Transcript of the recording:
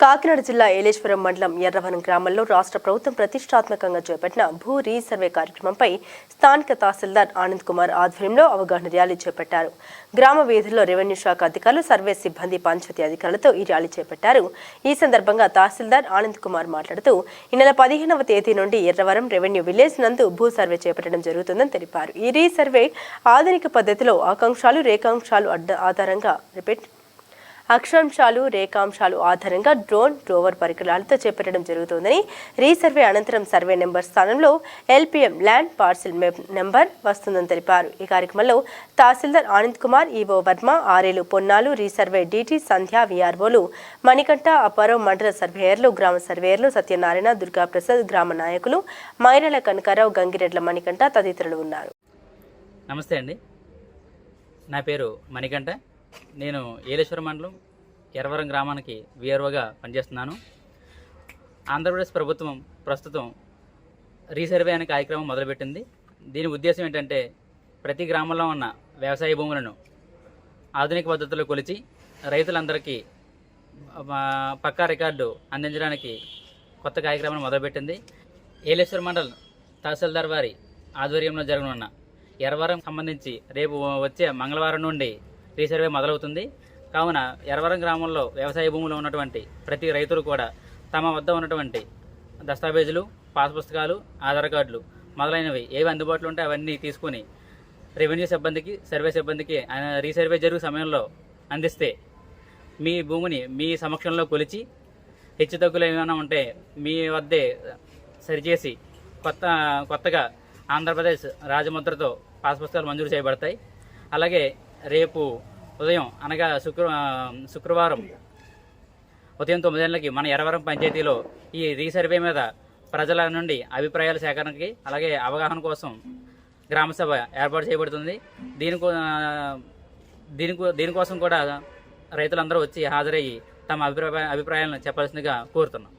కాకినాడ జిల్లా ఏలేశ్వరం మండలం ఎర్రవనం గ్రామంలో రాష్ట్ర ప్రభుత్వం ప్రతిష్టాత్మకంగా చేపట్టిన భూ రీసర్వే కార్యక్రమంపై స్థానిక తహసీల్దార్ ఆనంద్ కుమార్ ఆధ్వర్యంలో అవగాహన ర్యాలీ చేపట్టారు. గ్రామ వీధుల్లో రెవెన్యూ శాఖ అధికారులు సర్వే సిబ్బంది పంచాయతీ అధికారులతో ఈ ర్యాలీ చేపట్టారు. ఈ సందర్భంగా తహసీల్దార్ ఆనంద్ కుమార్ మాట్లాడుతూ ఈ నెల పదిహేనవ తేదీ నుండి ఎర్రవరం రెవెన్యూ విలేజ్ నందు భూ సర్వే చేపట్టడం జరుగుతుందని తెలిపారు. ఈ రీసర్వే ఆధునిక పద్ధతిలో ఆకాంక్షాలు రేఖాంశాలు అడ్డ ఆధారంగా రిపీట్ అక్షాంశాలు రేఖాంశాలు ఆధారంగా డ్రోన్ రోవర్ పరికరాలతో చేపట్టడం జరుగుతోందని రీసర్వే అనంతరం సర్వే నెంబర్ స్థానంలో LPM land parcel map number వస్తుందని తెలిపారు. ఈ కార్యక్రమంలో తహసీల్దార్ ఆనంద్ కుమార్ ఈవో వర్మ ఆర్ఏలు పొన్నాలు రీసర్వే డిటి సంధ్య విఆర్ఓలు మణికంఠ అపారో మండల సర్వేయర్లు గ్రామ సర్వేయర్లు సత్యనారాయణ దుర్గాప్రసాద్ గ్రామ నాయకులు మైరల కనకారావు గంగిరెడ్ల మణికంఠ తదితరులు ఉన్నారు. నమస్తే అండి. నా పేరు మణికంఠ. నేను ఏలేశ్వర మండలం ఎరవరం గ్రామానికి విఆర్ఓగా పనిచేస్తున్నాను. ఆంధ్రప్రదేశ్ ప్రభుత్వం ప్రస్తుతం రీసర్వే అనే కార్యక్రమం మొదలుపెట్టింది. దీని ఉద్దేశం ఏంటంటే ప్రతి గ్రామంలో ఉన్న వ్యవసాయ భూములను ఆధునిక పద్ధతిలో కొలిచి రైతులందరికీ పక్కా రికార్డు అందించడానికి కొత్త కార్యక్రమం మొదలుపెట్టింది. ఏలేశ్వర మండల్ తహసీల్దార్ వారి ఆధ్వర్యంలో జరగనున్న ఎరవరం సంబంధించి రేపు వచ్చే మంగళవారం నుండి రీసర్వే మొదలవుతుంది. కావున ఎర్రవరం గ్రామంలో వ్యవసాయ భూములు ఉన్నటువంటి ప్రతి రైతులు కూడా తమ వద్ద ఉన్నటువంటి దస్తావేజులు పాస్ పుస్తకాలు ఆధార్ కార్డులు మొదలైనవి ఏవి అందుబాటులో ఉంటే అవన్నీ తీసుకుని రెవెన్యూ సిబ్బందికి సర్వే సిబ్బందికి రీసర్వే జరుగు సమయంలో అందిస్తే మీ భూమిని మీ సమక్షంలో కొలిచి హెచ్చు తగ్గులు ఏమైనా ఉంటే మీ వద్దే సరిచేసి కొత్త కొత్తగా ఆంధ్రప్రదేశ్ రాజముద్రతో పాస్ పుస్తకాలు మంజూరు చేయబడతాయి. అలాగే రేపు ఉదయం అనగా శుక్ర శుక్రవారం ఉదయం తొమ్మిది గంటలకి మన ఎరవరం పంచాయతీలో ఈ రీసర్వే మీద ప్రజల నుండి అభిప్రాయాల సేకరణకి అలాగే అవగాహన కోసం గ్రామసభ ఏర్పాటు చేయబడుతుంది. దీనికో దీని దీనికోసం కూడా రైతులందరూ వచ్చి హాజరయ్యి తమ అభిప్రాయ అభిప్రాయాలను చెప్పాల్సిందిగా కోరుతున్నాం.